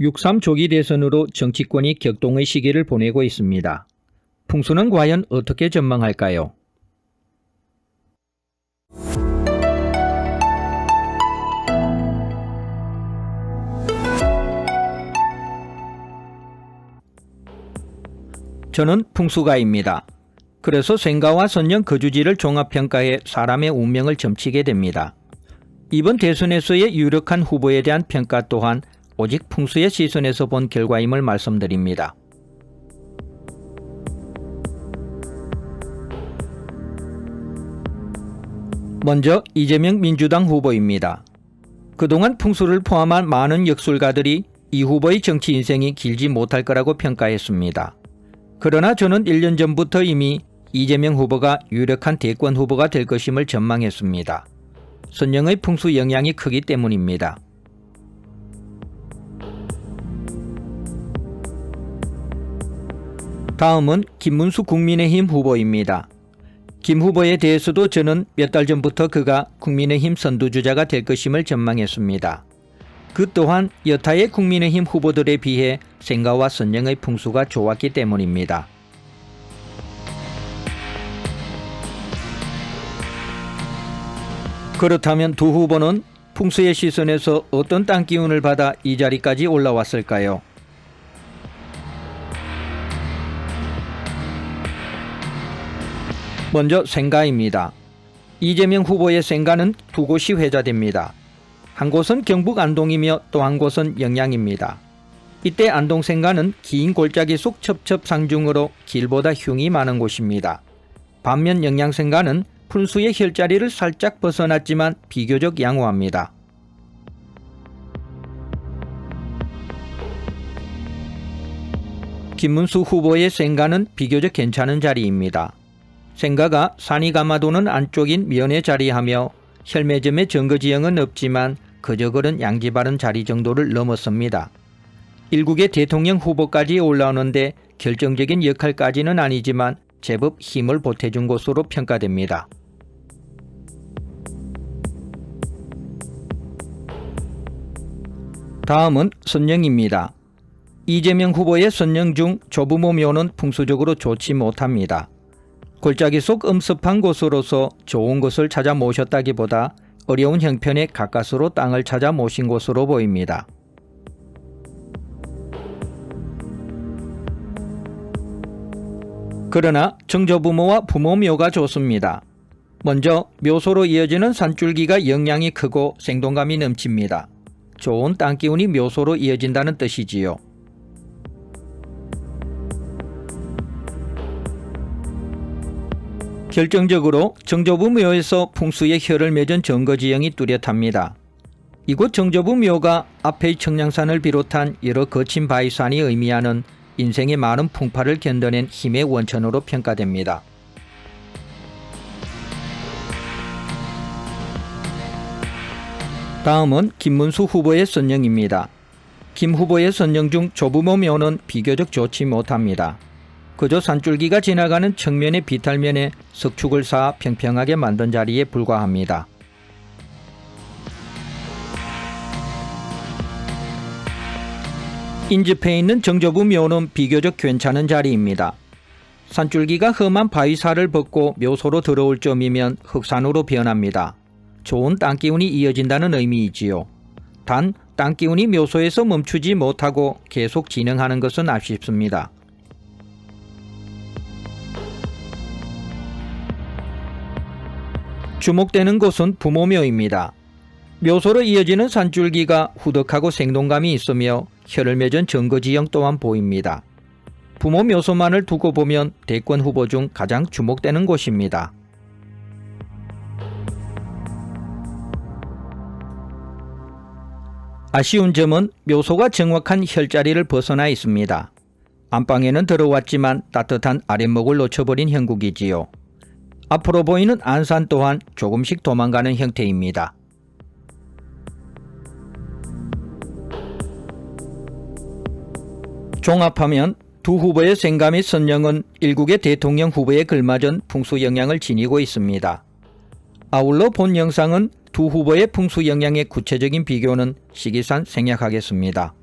6.3 조기 대선으로 정치권이 격동의 시기를 보내고 있습니다. 풍수는 과연 어떻게 전망할까요? 저는 풍수가입니다. 그래서 생가와 선령 거주지를 종합평가해 사람의 운명을 점치게 됩니다. 이번 대선에서의 유력한 후보에 대한 평가 또한 오직 풍수의 시선에서 본 결과임을 말씀드립니다. 먼저 이재명 민주당 후보입니다. 그동안 풍수를 포함한 많은 역술가들이 이 후보의 정치 인생이 길지 못할 거라고 평가했습니다. 그러나 저는 1년 전부터 이미 이재명 후보가 유력한 대권 후보가 될 것임을 전망했습니다. 선영의 풍수 영향이 크기 때문입니다. 다음은 김문수 국민의힘 후보입니다. 김 후보에 대해서도 저는 몇 달 전부터 그가 국민의힘 선두주자가 될 것임을 전망했습니다. 그 또한 여타의 국민의힘 후보들에 비해 생가와 선영의 풍수가 좋았기 때문입니다. 그렇다면 두 후보는 풍수의 시선에서 어떤 땅 기운을 받아 이 자리까지 올라왔을까요? 먼저 생가입니다. 이재명 후보의 생가는 두 곳이 회자됩니다. 한 곳은 경북 안동이며 또 한 곳은 영양입니다. 이때 안동 생가는 긴 골짜기 속 첩첩상중으로 길보다 흉이 많은 곳입니다. 반면 영양 생가는 분수의 혈자리를 살짝 벗어났지만 비교적 양호합니다. 김문수 후보의 생가는 비교적 괜찮은 자리입니다. 생가가 산이 감아도는 안쪽인 면에 자리하며 혈매점의 증거지형은 없지만 그저 그런 양지 바른 자리 정도를 넘었습니다. 일국의 대통령 후보까지 올라오는데 결정적인 역할까지는 아니지만 제법 힘을 보태준 곳으로 평가됩니다. 다음은 선영입니다. 이재명 후보의 선영 중 조부모 묘는 풍수적으로 좋지 못합니다. 골짜기 속 엄습한 곳으로서 좋은 곳을 찾아 모셨다기보다 어려운 형편에 가까스로 땅을 찾아 모신 곳으로 보입니다. 그러나 정조부모와 부모묘가 좋습니다. 먼저 묘소로 이어지는 산줄기가 영향이 크고 생동감이 넘칩니다. 좋은 땅 기운이 묘소로 이어진다는 뜻이지요. 결정적으로 정조부 묘에서 풍수의 혀를 맺은 정거지형이 뚜렷합니다. 이곳 정조부 묘가 앞의 청량산을 비롯한 여러 거친 바위산이 의미하는 인생의 많은 풍파를 견뎌낸 힘의 원천으로 평가됩니다. 다음은 김문수 후보의 선영입니다. 김 후보의 선영 중 조부모 묘는 비교적 좋지 못합니다. 그저 산줄기가 지나가는 측면의 비탈면에 석축을 쌓아 평평하게 만든 자리에 불과합니다. 인접해 있는 정조부 묘는 비교적 괜찮은 자리입니다. 산줄기가 험한 바위살을 벗고 묘소로 들어올 점이면 흑산으로 변합니다. 좋은 땅기운이 이어진다는 의미이지요. 단 땅기운이 묘소에서 멈추지 못하고 계속 진행하는 것은 아쉽습니다. 주목되는 곳은 부모묘입니다. 묘소로 이어지는 산줄기가 후덕하고 생동감이 있으며 혀를 맺은 증거지형 또한 보입니다. 부모 묘소만을 두고 보면 대권 후보 중 가장 주목되는 곳입니다. 아쉬운 점은 묘소가 정확한 혈자리를 벗어나 있습니다. 안방에는 들어왔지만 따뜻한 아랫목을 놓쳐버린 형국이지요. 앞으로 보이는 안산 또한 조금씩 도망가는 형태입니다. 종합하면 두 후보의 및 선영은 일국의 대통령 후보에 걸맞은 풍수 영향을 지니고 있습니다. 아울러 본 영상은 두 후보의 풍수 영향의 구체적인 비교는 시기산 생략하겠습니다.